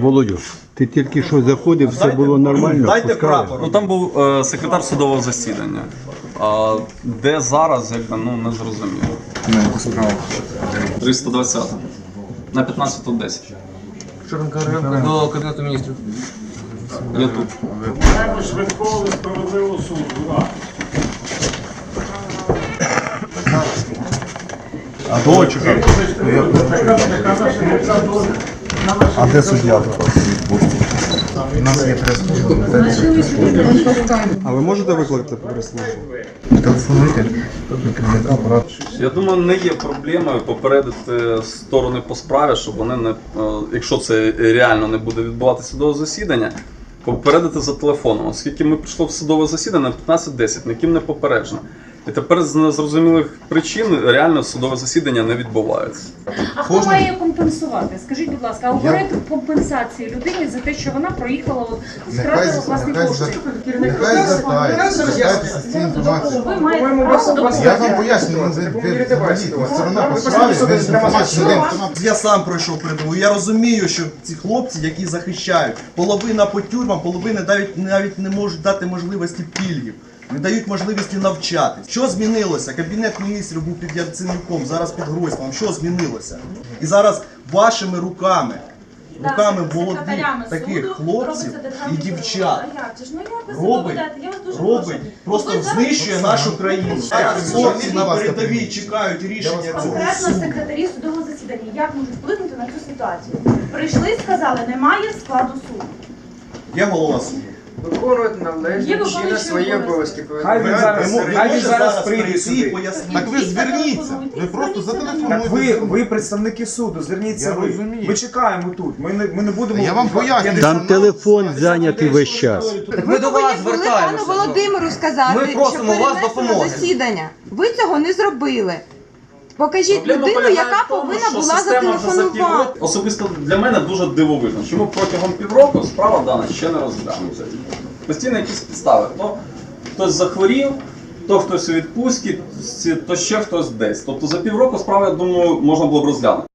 Володю, ти тільки що заходив, все було нормально. Дайте пускали. прапор. Ну там був е, секретар судового засідання. А де зараз, якби ну не зрозуміло. На яку справу? 320 на 15.10. До Кабінету міністрів. Я тут. Треба швидкого справедливого суду. А дочка. А де суддя? У нас є прес А ви можете викликати прес-службу? Телефонуйте. Я думаю, не є проблемою попередити сторони по справі, щоб вони не, е, якщо це реально не буде відбуватися судове засідання, попередити за телефоном, оскільки ми прийшли в судове засідання на 15.10, ніким не попереджено. І тепер з незрозумілих причин реально судове засідання не відбувається. А хто має компенсувати? Скажіть, будь ласка, алгоритм компенсації людині за те, що вона проїхала от Нехай втратила власні нехай кошти. зв- нехай звертається, звертайтеся з цією інформацією. Ви маєте право Я вам пояснюю, він ви- ви взагалі, ви сторона по справі, ви з інформацією не інформацією. Я сам пройшов передову. Я розумію, що ці хлопці, які захищають, половина по тюрмам, половина навіть навіть не можуть дати можливості пільгів. Не дають можливості навчатись. Що змінилося? Кабінет міністрів був під Яценюком, зараз під Гройсманом. Що змінилося? І зараз вашими руками, руками молодих таких хлопців і дівчат робить, робить, просто знищує нашу країну. Хлопці на передовій чекають рішення цього Конкретно секретарі судового засідання, як можуть вплинути на цю ситуацію? Прийшли, сказали, немає складу суду. Є голова суду. Виконувати Є належні виконуючий свої обов'язки. обов'язки. Хай він зараз- Ви, хай він можете зараз прийде прийти і сюди. пояснити. Так ви зверніться. Ви просто зателефонуйте. Ви, ви представники суду, зверніться Я ви. розумію. Ми чекаємо тут. Ми не, ми не будемо. Я вам пояснюю. Там телефон зайнятий весь час. Ми до вас пану звертаємося. Володимиру сказати, Ми просимо що вас перенесено допомоги. засідання. Ви цього не зробили. Покажіть Проблема людину, полягає яка в тому, повинна що була система вже за зателефонувати. півроку- Особисто для мене дуже дивовижно, чому протягом півроку справа дана ще не розглянута. Постійно якісь підстави. То хтось захворів, то хтось у відпустці, то ще хтось десь. Тобто за півроку справа, я думаю, можна було б розглянути.